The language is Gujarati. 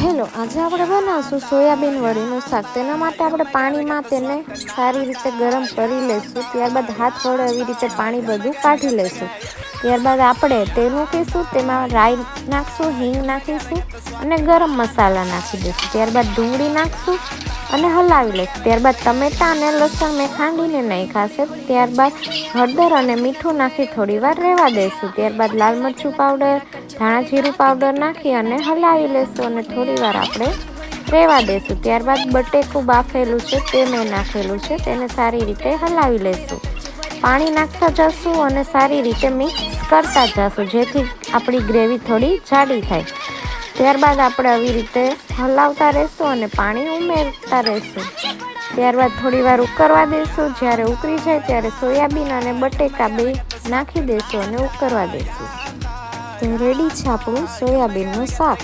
હેલો, આજે આપણે બનાવશું સોયાબીન વડીનું શાક? તેના માટે આપણે પાણીમાં તેને સારી રીતે ગરમ કરી લઈશું, ત્યારબાદ હાથ વડે એવી રીતે પાણી બધું કાઢી લઈશું. ત્યારબાદ આપણે તેલ મૂકીશું તેમાં રાઈ નાખશું, હિંગ નાખીશું અને ગરમ મસાલા નાખી દઈશું. ત્યારબાદ ડુંગળી નાખશું અને હલાવી લઈશું. ત્યારબાદ ટમેટા અને લસણ મેં ખાંડીને નાખ્યા છે ત્યારબાદ હળદર અને મીઠું નાખી થોડી વાર રહેવા દઈશું. ત્યારબાદ લાલ મરચું પાવડર, ધાણા જીરું પાવડર નાખી અને હલાવી લેશું અને થોડી વાર આપણે રહેવા દઈશું. ત્યારબાદ બટેકું બાફેલું છે તે મેં નાખેલું છે. તેને સારી રીતે હલાવી લઈશું. પાણી નાખતા જશું અને સારી રીતે મિક્સ કરતા જશું, જેથી આપણી ગ્રેવી થોડી જાડી થાય. ત્યારબાદ આપણે આવી રીતે હલાવતા રહેશું અને પાણી ઉમેરતા રહેશું. ત્યારબાદ થોડી વાર ઉકરવા દઈશું જ્યારે ઉકળી જાય ત્યારે સોયાબીન અને બટેકા બે નાખી દઈશું અને ઉકરવા દઈશું તો રેડી છે આપણું સોયાબીનનું શાક.